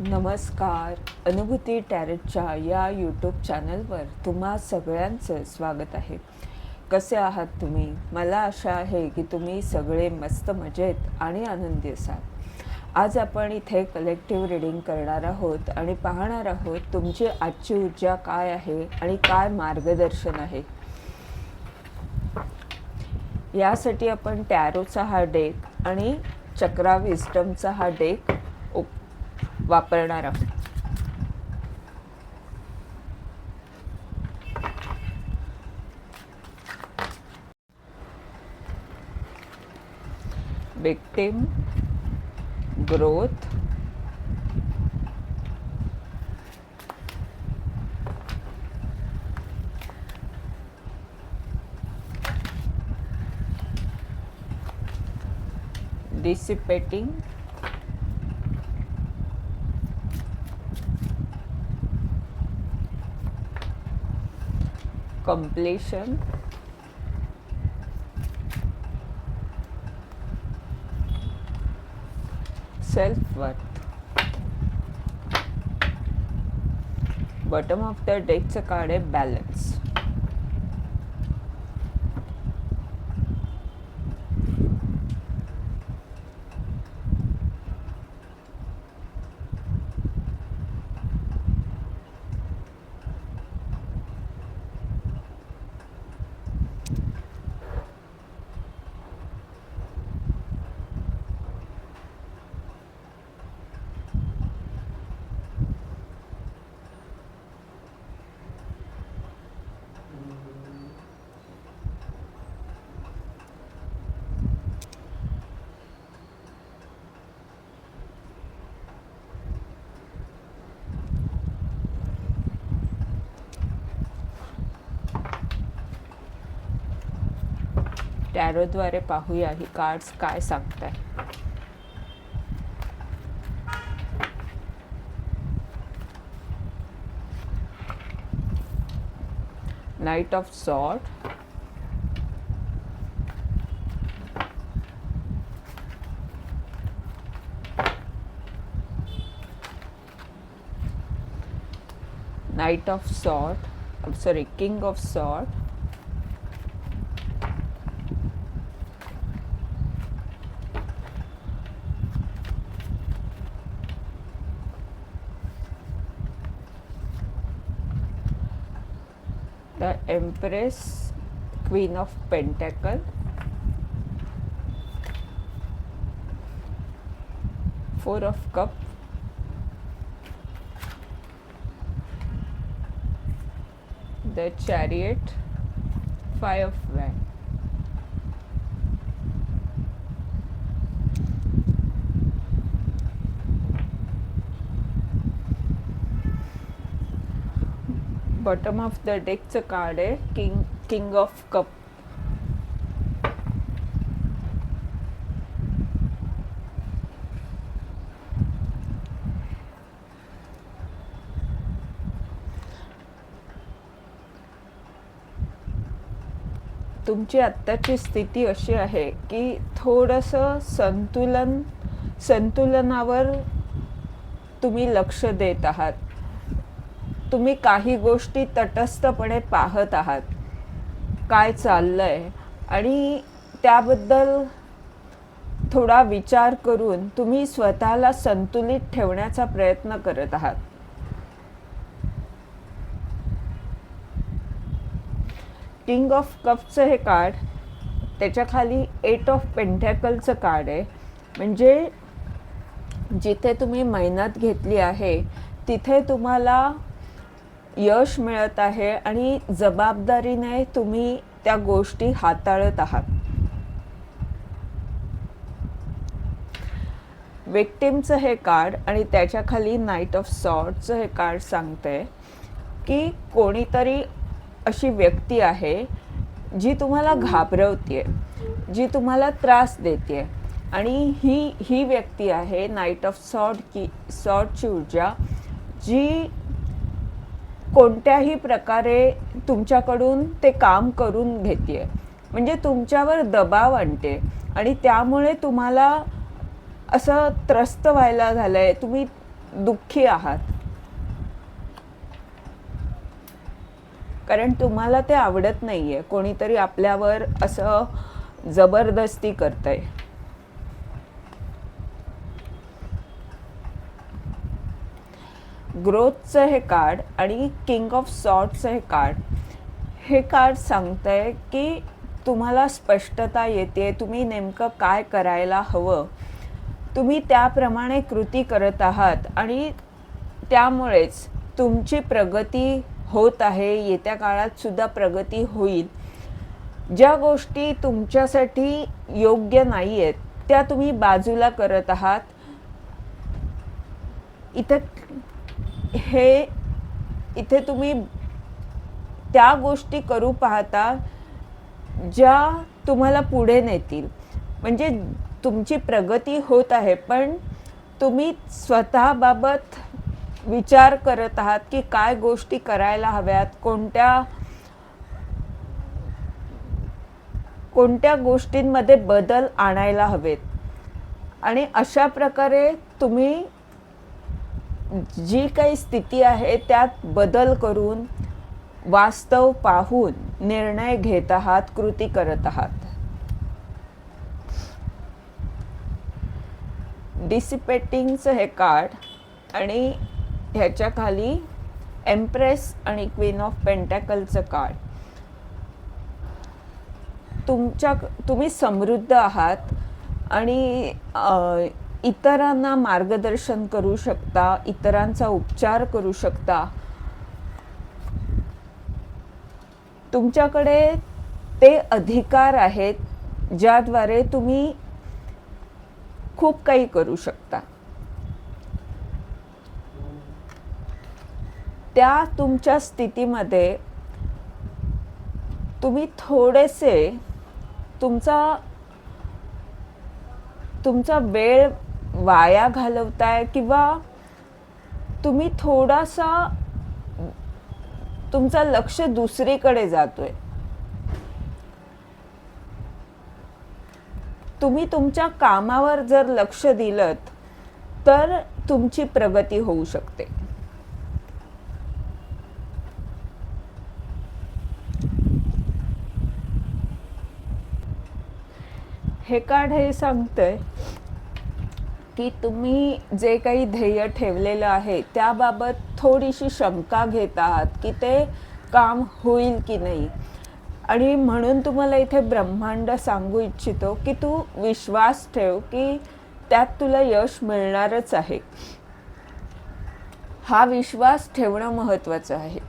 नमस्कार. अनुभूती टॅरेटच्या या यूट्यूब चॅनलवर तुम्हा सगळ्यांचं स्वागत आहे. कसे आहात तुम्ही? मला आशा आहे की तुम्ही सगळे मस्त मजेत आणि आनंदी असाल. आज आपण इथे कलेक्टिव्ह रीडिंग करणार आहोत आणि पाहणार आहोत तुमची आजची ऊर्जा काय आहे आणि काय मार्गदर्शन आहे. यासाठी आपण टॅरोचा हा डेक आणि चक्रा विस्टमचा हा डेक वापरणारा victim growth dissipating completion self worth bottom of the डेकचं card आहे बॅलन्स टॅरोद्वारे पाहूया ही कार्ड्स काय सांगताय. Knight of sword knight of sword sorry king of sword the Empress, Queen of Pentacle, Four of Cup, the Chariot, Five of Wand. Bottom of the डेकचं card आहे king king of cup तुमची आत्ताची स्थिती अशी आहे की थोडंसं संतुलन संतुलनावर तुम्ही लक्ष देत आहात. तुम्ही काही गोष्टी तटस्थपणे पाहत आहात. काय चाललंय? आणि त्याबद्दल थोडा विचार करून तुम्ही स्वतःला संतुलित ठेवण्याचा प्रयत्न करत आहात. किंग ऑफ कपचं हे कार्ड त्याच्याखाली एट ऑफ पेंटॅकलचं कार्ड आहे. म्हणजे जिथे तुम्ही मेहनत घेतली आहे तिथे तुम्हाला यश मिळत आहे आणि जबाबदारीने तुम्ही त्या गोष्टी हाताळत आहात. विक्टिमचं हे कार्ड आणि त्याच्याखाली नाईट ऑफ सॉर्टचं हे कार्ड सांगते की कोणीतरी अशी व्यक्ती आहे जी तुम्हाला घाबरवते जी तुम्हाला त्रास देते आणि ही ही व्यक्ती आहे नाईट ऑफ सॉर्ट की सॉर्टची ऊर्जा जी कोणत्याही प्रकारे तुमच्याकडून ते काम करून घेते म्हणजे तुमच्यावर दबाव आणते. आणि त्यामुळे तुम्हाला असं त्रस्त व्हायला झालं आहे तुम्ही दुःखी आहात. कारण तुम्हाला ते आवडत नाहीये. कोणीतरी आपल्यावर असं जबरदस्ती करतंय. ग्रोथचं हे कार्ड आणि किंग ऑफ सॉर्टचं हे कार्ड हे कार्ड सांगतंय की तुम्हाला स्पष्टता येते तुम्ही नेमकं काय करायला हवं. तुम्ही त्याप्रमाणे कृती करत आहात आणि त्यामुळेच तुमची प्रगती होत आहे येत्या काळात सुद्धा प्रगती होईल. ज्या गोष्टी तुमच्यासाठी योग्य नाही आहेत त्या तुम्ही बाजूला करत आहात. इथं हे इथे तुम्ही त्या गोष्टी करू पाहता ज्या तुम्हाला पुढे नेतील. म्हणजे तुमची प्रगती होत आहे पण तुम्ही स्वतःबाबत विचार करत आहात की काय गोष्टी करायला हव्यात कोणत्या कोणत्या गोष्टींमध्ये बदल आणायला हवेत. आणि अशा प्रकारे तुम्ही जी काही स्थिती आहे त्यात बदल करून वास्तव पाहून निर्णय घेत आहात कृती करत आहात. डिसिपेटिंगचं हे कार्ड आणि ह्याच्या खाली एम्प्रेस आणि क्वीन ऑफ पेंटॅकलचं कार्ड तुमच्या तुम्ही समृद्ध आहात आणि इतरांना मार्गदर्शन करू शकता इतरांचा उपचार करू शकता. तुमच्याकडे ते अधिकार आहेत ज्याद्वारे तुम्ही खूप काही करू शकता. त्या तुमच्या स्थितीमध्ये तुम्ही थोडेसे तुमचा तुमचा वेळ वाया घालवताय किंवा तुम्ही थोडासा तुमचं लक्ष दुसरीकडे जातोय. तुम्ही तुमच्या कामावर जर लक्ष दिलं तर तुमची प्रगती होऊ शकते. हे कार्ड हे सांगतंय की तुम्ही जे काही ध्येय ठेवलेलं आहे त्याबाबत थोडीशी शंका घेत आहात की ते काम होईल की नाही. आणि म्हणून तुम्हाला इथे ब्रह्मांड सांगू इच्छितो की तू विश्वास ठेव की त्यात तुला यश मिळणारच आहे. हा विश्वास ठेवणं महत्त्वाचं आहे.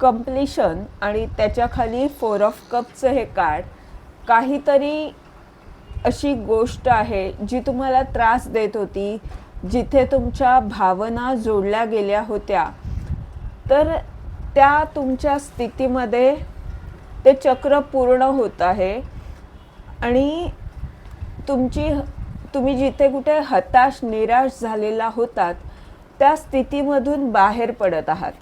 कम्प्लिशन आणि त्याच्याखाली फोर ऑफ कपचं हे कार्ड काहीतरी अशी गोष्ट आहे जी तुम्हाला त्रास देत होती जिथे तुमच्या भावना जोडल्या गेल्या होत्या. तर त्या तुमच्या स्थितीमध्ये ते चक्र पूर्ण होत आहे आणि तुमची तुम्ही जिथे कुठे हताश निराश झालेला होतात त्या स्थितीमधून बाहेर पडत आहात.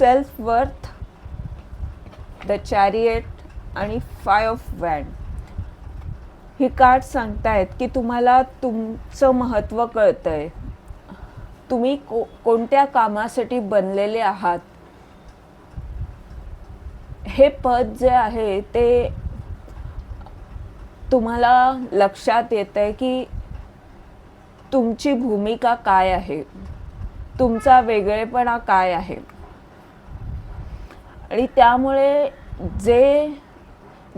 सेल्फ वर्थ द चॅरिएट आणि फाय ऑफ वॅन ही कार्ड सांगतायत की तुम्हाला तुमचं महत्त्व कळतं आहे तुम्ही को कोणत्या कामासाठी बनलेले आहात? हे पद जे आहे ते तुम्हाला लक्षात येत आहे की तुमची भूमिका काय आहे? तुमचा वेगळेपणा काय आहे? आणि त्यामुळे जे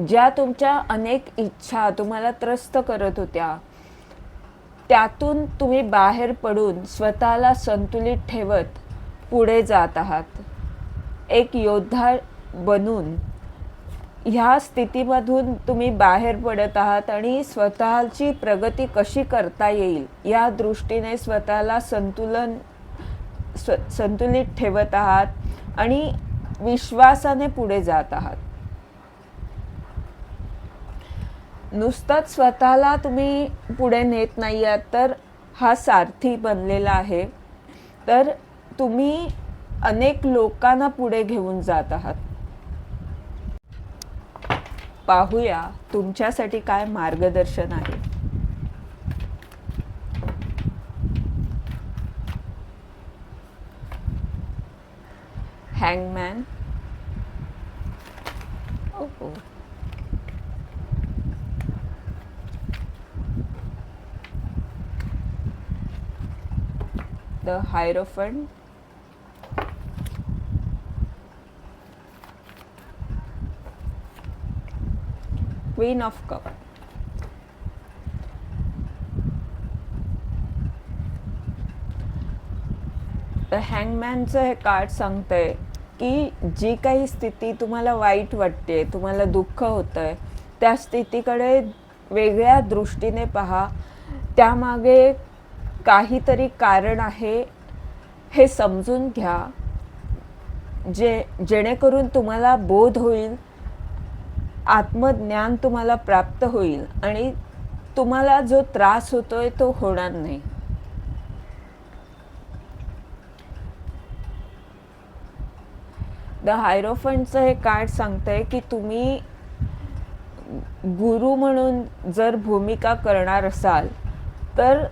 ज्या तुमच्या अनेक इच्छा तुम्हाला त्रस्त करत होत्या त्यातून तुम्ही बाहेर पडून स्वतःला संतुलित ठेवत पुढे जात आहात. एक योद्धा बनून ह्या स्थितीमधून तुम्ही बाहेर पडत आहात आणि स्वतःची प्रगती कशी करता येईल या दृष्टीने स्वतःला संतुलन स्व संतुलित ठेवत आहात. आणि विश्वासाने पुढे जात आहात. नुसतंच स्वतःला तुम्ही पुढे नेत नाही आहात तर हा सारथी बनलेला आहे. तर तुम्ही अनेक लोकांना पुढे घेऊन जात आहात. पाहूया तुमच्यासाठी काय मार्गदर्शन आहे. हँगमॅन ओहो the Hierophant. Queen of Cup. तर हँगमॅनचं हे कार्ड सांगतंय की जी काही स्थिती तुम्हाला वाईट वाटते तुम्हाला दुःख होतं आहे त्या स्थितीकडे वेगळ्या दृष्टीने पहा. त्यामागे काहीतरी कारण आहे हे समजून घ्या. जे जेणेकरून तुम्हाला बोध होईल आत्मज्ञान तुम्हाला प्राप्त होईल आणि तुम्हाला जो त्रास होतोय तो होणार नाही. द हायरोफंटचं हे कार्ड सांगतंय की तुम्ही गुरु म्हणून जर भूमिका करणार असाल तर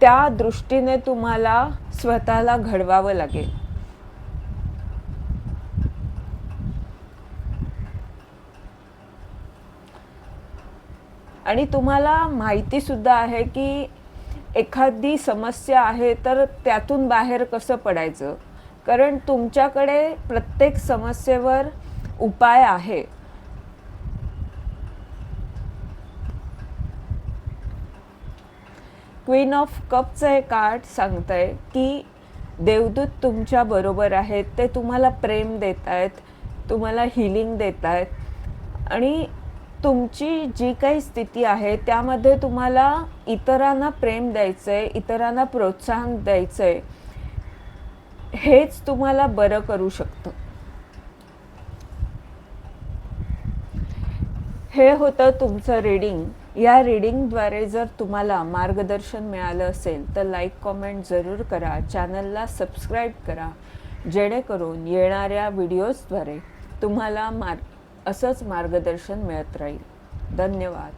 त्या दृष्टीने तुम्हाला स्वतःला घडवावं लागेल. आणि तुम्हाला माहिती सुद्धा आहे की एखादी समस्या आहे तर त्यातून बाहेर कसं पडायचं? कारण तुमच्याकडे प्रत्येक समस्येवर उपाय आहे. क्वीन ऑफ कपचं हे कार्ड सांगतंय की देवदूत तुमच्या बरोबर आहेत ते तुम्हाला प्रेम देत आहेत तुम्हाला हिलिंग देत आहेत आणि तुमची जी काही स्थिती आहे त्यामध्ये तुम्हाला इतरांना प्रेम द्यायचं आहे इतरांना प्रोत्साहन द्यायचं आहे हेच तुम्हाला बरं करू शकतं. हे होतं तुमचं रीडिंग या रीडिंगद्वारे जर तुम्हाला मार्गदर्शन मिळालं असेल तर लाईक कॉमेंट जरूर करा. चॅनलला सबस्क्राईब करा. जेणेकरून येणाऱ्या व्हिडिओजद्वारे तुम्हाला मार्ग असंच मार्गदर्शन मिळत राहील. धन्यवाद.